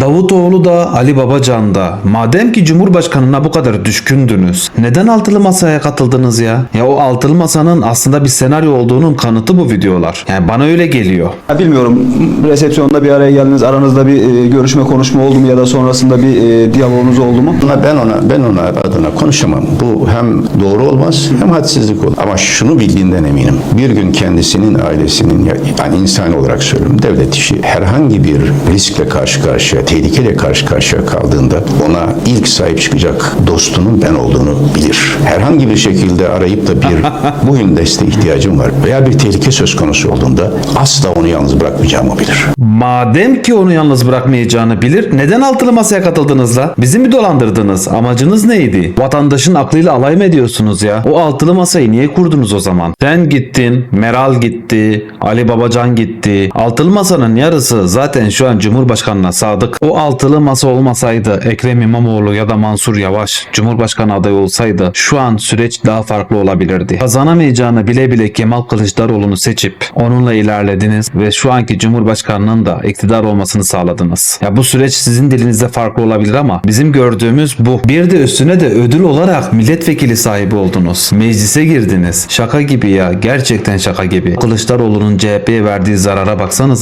Davutoğlu da Ali Babacan da madem ki Cumhurbaşkanına bu kadar düşkündünüz neden altılı masaya katıldınız ya? Ya o altılı masanın aslında bir senaryo olduğunun kanıtı bu videolar. Yani bana öyle geliyor. Ya bilmiyorum resepsiyonda bir araya geldiniz aranızda bir e, görüşme konuşma oldu mu ya da sonrasında bir e, diyaloğunuz oldu mu? Ben ona ben ona adına konuşamam. Bu hem doğru olmaz hem hadsizlik olur. Ama şunu bildiğinden eminim. Bir gün kendisinin ailesinin ya- yani insani olarak söylüyorum devlet işi herhangi bir riskle karşı karşıya, tehlikeyle karşı karşıya kaldığında ona ilk sahip çıkacak dostunun ben olduğunu bilir. Herhangi bir şekilde arayıp da bir bugün desteğe ihtiyacım var veya bir tehlike söz konusu olduğunda asla onu yalnız bırakmayacağımı bilir. Madem ki onu yalnız bırakmayacağını bilir neden altılı masaya katıldınız la? Bizi mi dolandırdınız? Amacınız neydi? Vatandaşın aklıyla alay mı ediyorsunuz ya? O altılı masayı niye kurdunuz o zaman? Sen gittin, Meral gitti, Ali Babacan gitti. Altılı masanın yarısı zaten şu an Cumhurbaşkanına sadık. O altılı masa olmasaydı Ekrem İmamoğlu ya da Mansur Yavaş Cumhurbaşkanı adayı olsaydı şu an süreç daha farklı olabilirdi. Kazanamayacağını bile bile Kemal Kılıçdaroğlu'nu seçip onunla ilerlediniz ve şu anki Cumhurbaşkanının da iktidar olmasını sağladınız. Ya bu süreç sizin dilinizde farklı olabilir ama bizim gördüğümüz bu. Bir de üstüne de ödül olarak milletvekili sahibi oldunuz. Meclise girdiniz. Şaka gibi ya. Gerçekten şaka gibi. Kılıçdaroğlu'nun CHP'ye verdiği zarara baksanıza.